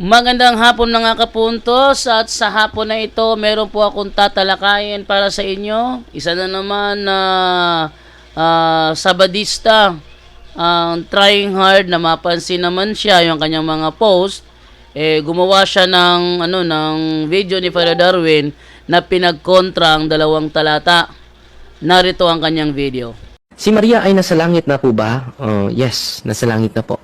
Magandang hapon mga kapuntos at sa hapon na ito meron po akong tatalakayin para sa inyo. Isa na naman na ah, sabadista ang trying hard na mapansin naman siya yung kanyang mga post eh gumawa siya ng ano ng video ni Father Darwin na pinagkontra ang dalawang talata. Narito ang kanyang video. Si Maria ay nasa langit na po ba? Oh, yes, nasa langit na po.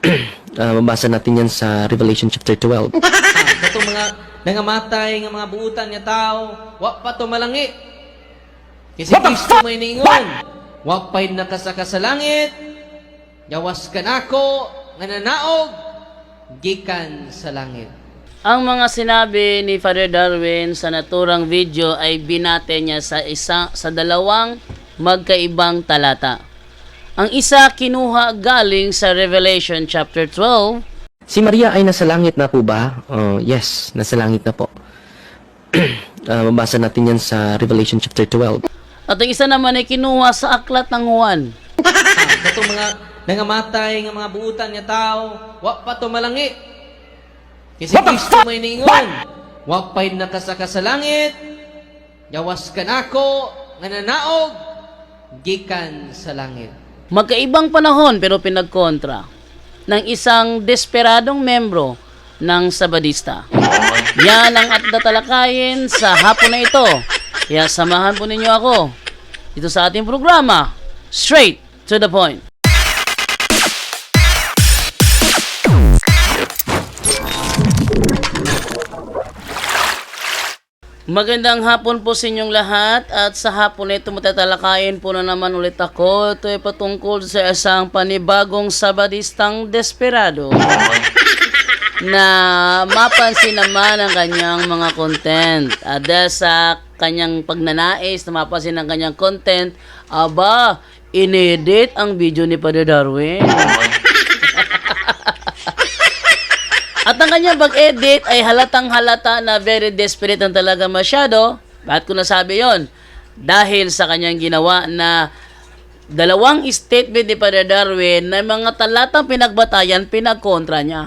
Ah, mabasa natin yan sa Revelation chapter 12. Katong mga nangamatay nga mga buutan nga tao, wa pa to malangi. Kasi Kristo may ningon. Wa pa'y nakasaka sa langit, yawas ka nako, nga nanaog, gikan sa langit. Ang mga sinabi ni Father Darwin sa naturang video ay binate niya sa isa sa dalawang magkaibang talata. Ang isa kinuha galing sa Revelation chapter 12 Si Maria ay nasa langit na po ba? Oh, yes, nasa langit na po. Ah, mabasa natin yan sa Revelation chapter 12. at ang isa naman ay kinuha sa aklat ng Juan. Katong mga nangamatay nga mga buutan nga tao, wa pa to malangi. Kasi Kristo may ningon. Wa pa'y nakasaka sa langit, yawas ka nako, nga nanaog, gikan sa langit. Magkaibang panahon pero pinagkontra ng isang desperadong membro ng Sabadista. Yan ang at tatalakayin sa hapon na ito. Kaya samahan po ninyo ako dito sa ating programa, Straight to the Point. Magandang hapon po sa inyong lahat at sa hapon na ito matatalakayin po na naman ulit ako. Ito ay patungkol sa isang panibagong sabadistang desperado na mapansin naman ang kanyang mga content. At dahil sa kanyang pagnanais na mapansin ang kanyang content, aba, inedit ang video ni Padre Darwin. At ang kanyang pag-edit ay halatang halata na very desperate ang talaga masyado. Bakit ko nasabi yon? Dahil sa kanyang ginawa na dalawang statement ni Padre Darwin na mga talatang pinagbatayan, pinagkontra niya.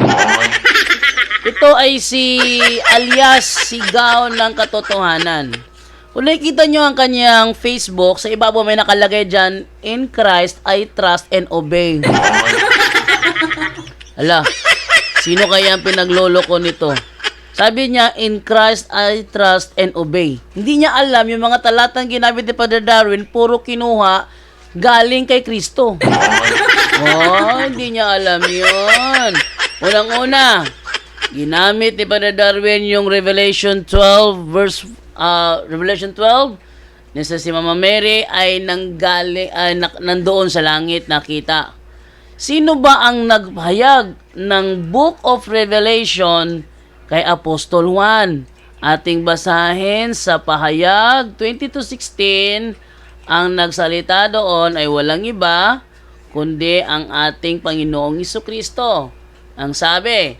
Ito ay si alias Sigaw ng Katotohanan. Kung nakikita nyo ang kanyang Facebook, sa ibabaw may nakalagay dyan, In Christ, I trust and obey. Ala, sino kaya ang pinagloloko nito? Sabi niya, in Christ I trust and obey. Hindi niya alam yung mga talatang ginamit ni Father Darwin, puro kinuha galing kay Kristo. Oh, hindi niya alam yun. Unang-una, ginamit ni Father Darwin yung Revelation 12 verse uh, Revelation 12 na sa si Mama Mary ay nanggaling ay nandoon sa langit nakita. Sino ba ang naghayag ng Book of Revelation kay Apostol Juan? Ating basahin sa pahayag 20-16, ang nagsalita doon ay walang iba, kundi ang ating Panginoong Kristo. Ang sabi,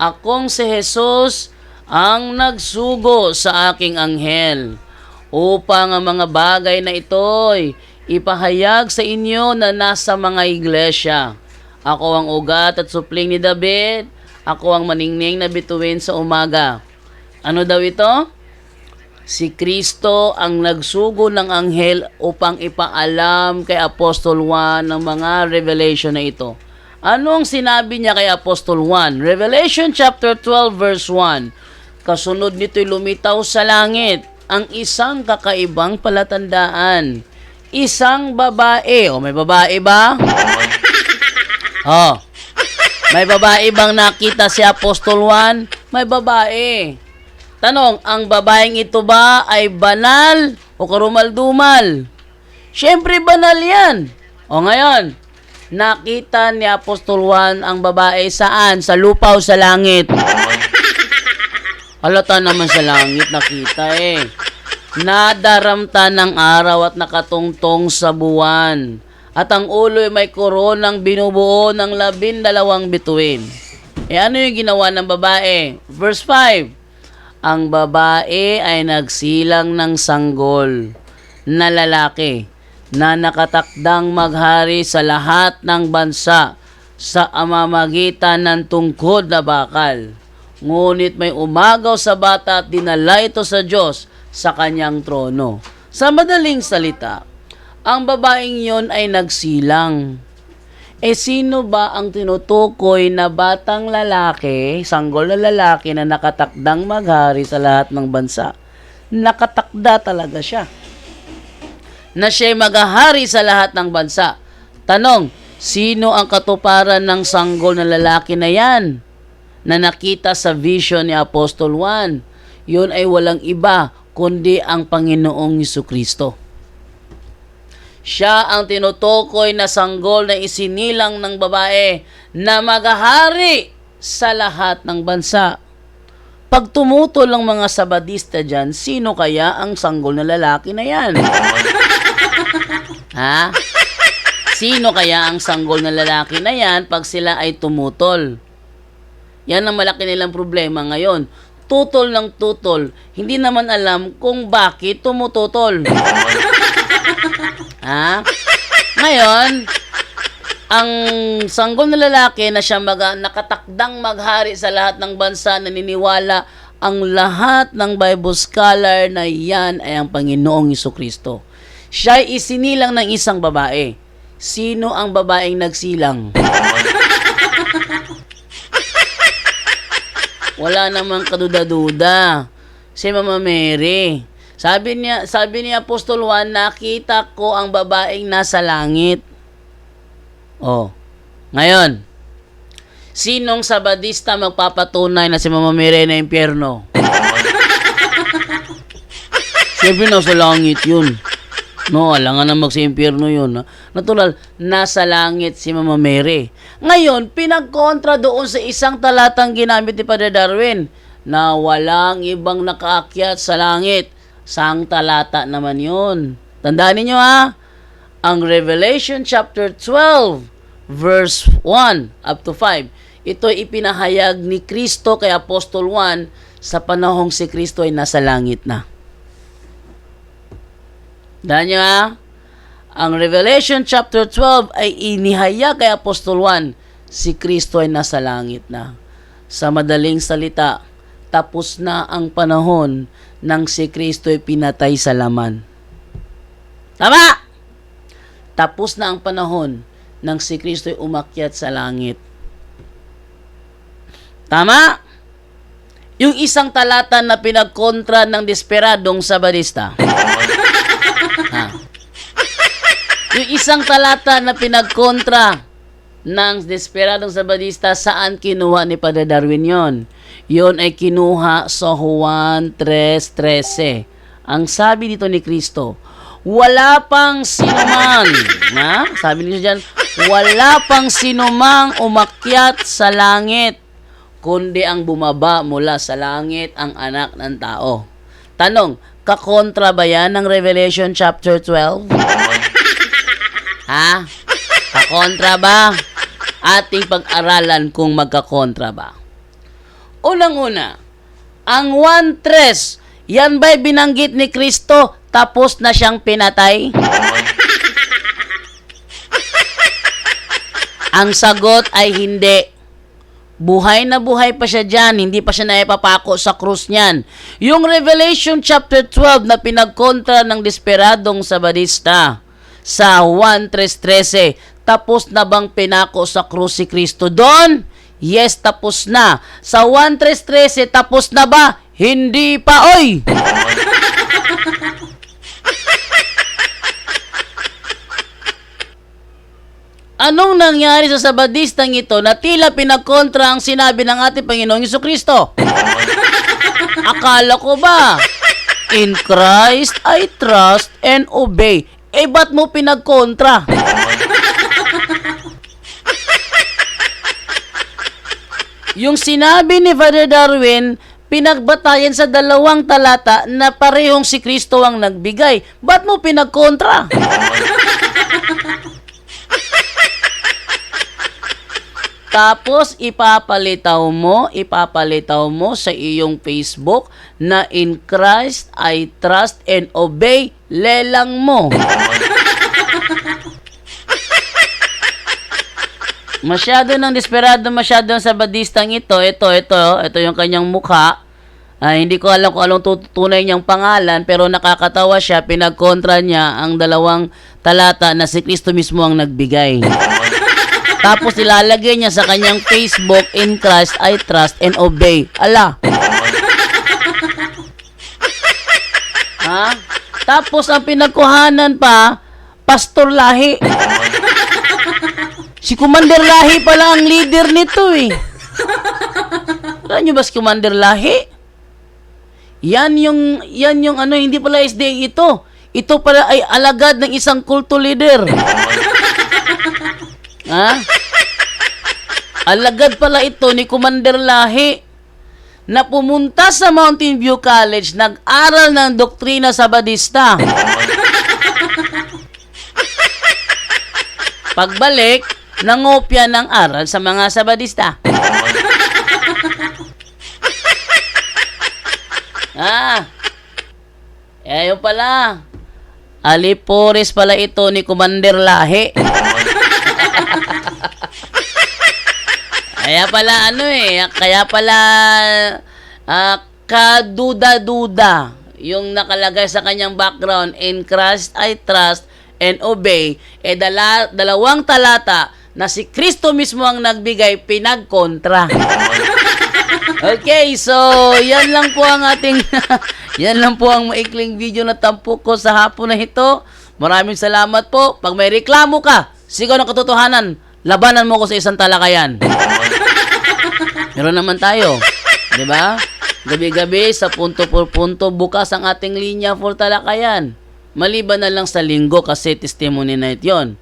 Akong si Jesus ang nagsugo sa aking anghel upang ang mga bagay na ito'y ipahayag sa inyo na nasa mga iglesia. Ako ang ugat at supling ni David, ako ang maningning na bituin sa umaga. Ano daw ito? Si Kristo ang nagsugo ng anghel upang ipaalam kay Apostol Juan ng mga revelation na ito. Anong sinabi niya kay Apostol Juan? Revelation chapter 12 verse 1. Kasunod nito'y lumitaw sa langit ang isang kakaibang palatandaan. Isang babae. O may babae ba? Oh. May babae bang nakita si Apostol Juan? May babae. Tanong, ang babaeng ito ba ay banal o karumal-dumal? Siyempre banal yan. O ngayon, nakita ni Apostol Juan ang babae saan? Sa lupa o sa langit? Halata naman sa langit nakita eh. Nadaramta ng araw at nakatungtong sa buwan. At ang ulo ay may koronang binubuo ng labindalawang bituin. E ano yung ginawa ng babae? Verse 5. Ang babae ay nagsilang ng sanggol na lalaki na nakatakdang maghari sa lahat ng bansa sa amamagitan ng tungkod na bakal. Ngunit may umagaw sa bata at dinala ito sa Diyos sa kanyang trono. Sa madaling salita, ang babaeng yon ay nagsilang. Eh sino ba ang tinutukoy na batang lalaki, sanggol na lalaki na nakatakdang maghari sa lahat ng bansa? Nakatakda talaga siya. Na siya'y maghahari sa lahat ng bansa. Tanong, sino ang katuparan ng sanggol na lalaki na yan? Na nakita sa vision ni Apostol Juan. Yun ay walang iba kundi ang Panginoong Kristo. Siya ang tinutukoy na sanggol na isinilang ng babae na maghahari sa lahat ng bansa. Pag tumutol ang mga sabadista dyan, sino kaya ang sanggol na lalaki na yan? ha? Sino kaya ang sanggol na lalaki na yan pag sila ay tumutol? Yan ang malaki nilang problema ngayon. Tutol ng tutol, hindi naman alam kung bakit tumututol. Ha? Ngayon, ang sanggol na lalaki na siya mag, nakatakdang maghari sa lahat ng bansa, naniniwala ang lahat ng Bible scholar na yan ay ang Panginoong Iso Kristo. Siya ay isinilang ng isang babae. Sino ang babaeng nagsilang? Wala namang kaduda-duda. Si Mama Mary. Sabi niya, sabi ni Apostol Juan, nakita ko ang babaeng nasa langit. Oh. Ngayon, sinong sabadista magpapatunay na si Mama Mary na impyerno? Siyempre nasa langit yun. No, alangan na magsa-impyerno yun. Ha? Natural, nasa langit si Mama Mary. Ngayon, pinagkontra doon sa isang talatang ginamit ni Padre Darwin na walang ibang nakaakyat sa langit. Sang talata naman yun. Tandaan ninyo ha, ang Revelation chapter 12 verse 1 up to 5. Ito ay ipinahayag ni Kristo kay Apostol 1 sa panahong si Kristo ay nasa langit na. Tandaan nyo ha, ang Revelation chapter 12 ay inihayag kay Apostol 1 si Kristo ay nasa langit na. Sa madaling salita, tapos na ang panahon nang si Kristo ay pinatay sa laman. Tama! Tapos na ang panahon nang si Kristo ay umakyat sa langit. Tama? Yung isang talata na pinagkontra ng desperadong sabadista. ha? Yung isang talata na pinagkontra ng desperadong sabadista saan kinuha ni Padre Darwin yon? Yon ay kinuha sa Juan 3.13. Ang sabi dito ni Kristo, wala pang sinuman, ha? Sabi niyo diyan, wala pang sinumang umakyat sa langit, kundi ang bumaba mula sa langit ang anak ng tao. Tanong, kakontra ba yan ng Revelation chapter 12? ha? Kakontra ba? Ating pag-aralan kung magkakontra ba. Unang-una, ang 1-3, yan ba'y binanggit ni Kristo tapos na siyang pinatay? ang sagot ay hindi. Buhay na buhay pa siya dyan, hindi pa siya naipapako sa krus niyan. Yung Revelation chapter 12 na pinagkontra ng desperadong sabadista sa 1.3.13, tapos na bang pinako sa krus si Kristo doon? Yes, tapos na. Sa 1.3.13, tapos na ba? Hindi pa, oy! Anong nangyari sa sabadistang ito na tila pinagkontra ang sinabi ng ating Panginoong Yeso Kristo? Akala ko ba, in Christ I trust and obey. Eh, ba't mo pinagkontra? Yung sinabi ni Father Darwin, pinagbatayan sa dalawang talata na parehong si Kristo ang nagbigay. Ba't mo pinagkontra? Tapos ipapalitaw mo, ipapalitaw mo sa iyong Facebook na in Christ I trust and obey, lelang mo. Masyado nang desperado, masyado ang sabadistang ito. Ito, ito, ito yung kanyang mukha. Ah, hindi ko alam kung anong tut- tunay niyang pangalan, pero nakakatawa siya. Pinagkontra niya ang dalawang talata na si Kristo mismo ang nagbigay. Tapos ilalagay niya sa kanyang Facebook, In Christ I trust and obey. Ala. ha? Tapos ang pinagkuhanan pa, Pastor Lahi. Si Commander Lahi pala ang leader nito eh. Alam niyo ba si Commander Lahi? Yan yung, yan yung ano, hindi pala SDA ito. Ito pala ay alagad ng isang kulto leader. ha? Alagad pala ito ni Commander Lahi na pumunta sa Mountain View College, nag-aral ng doktrina sa Badista. Pagbalik, nangopya ng aral sa mga Sabadista. ah, eh yun pala. Alipores pala ito ni Commander Lahi. Kaya pala ano eh, kaya pala ah, kaduda-duda yung nakalagay sa kanyang background in Christ I trust and obey eh dala, dalawang talata na si Kristo mismo ang nagbigay pinagkontra. Okay, so yan lang po ang ating yan lang po ang maikling video na tampok ko sa hapon na ito. Maraming salamat po. Pag may reklamo ka, sigaw ng katotohanan, labanan mo ko sa isang talakayan. Meron naman tayo. 'Di ba? Gabi-gabi sa punto por punto bukas ang ating linya for talakayan. Maliban na lang sa linggo kasi testimony night 'yon.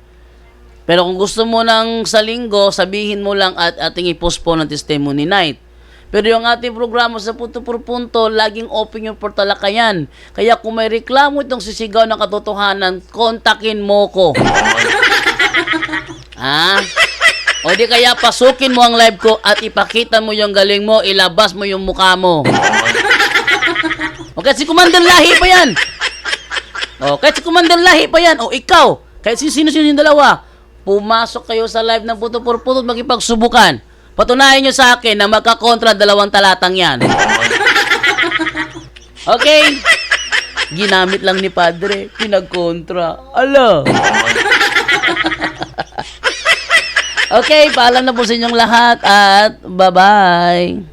Pero kung gusto mo ng sa linggo, sabihin mo lang at ating i-postpone ng testimony night. Pero yung ating programa sa punto por punto, laging open yung for talakayan. Kaya kung may reklamo itong sisigaw ng katotohanan, kontakin mo ko. ah? O di kaya pasukin mo ang live ko at ipakita mo yung galing mo, ilabas mo yung mukha mo. O kahit si Commander Lahi pa yan. O kahit si Commander Lahi pa yan. O ikaw, kahit si sino-sino yung dalawa, pumasok kayo sa live ng puto por puto at makipagsubukan. Patunayan nyo sa akin na magkakontra dalawang talatang yan. Okay? Ginamit lang ni Padre, pinagkontra. Ala. Okay, paalam na po sa inyong lahat at bye-bye.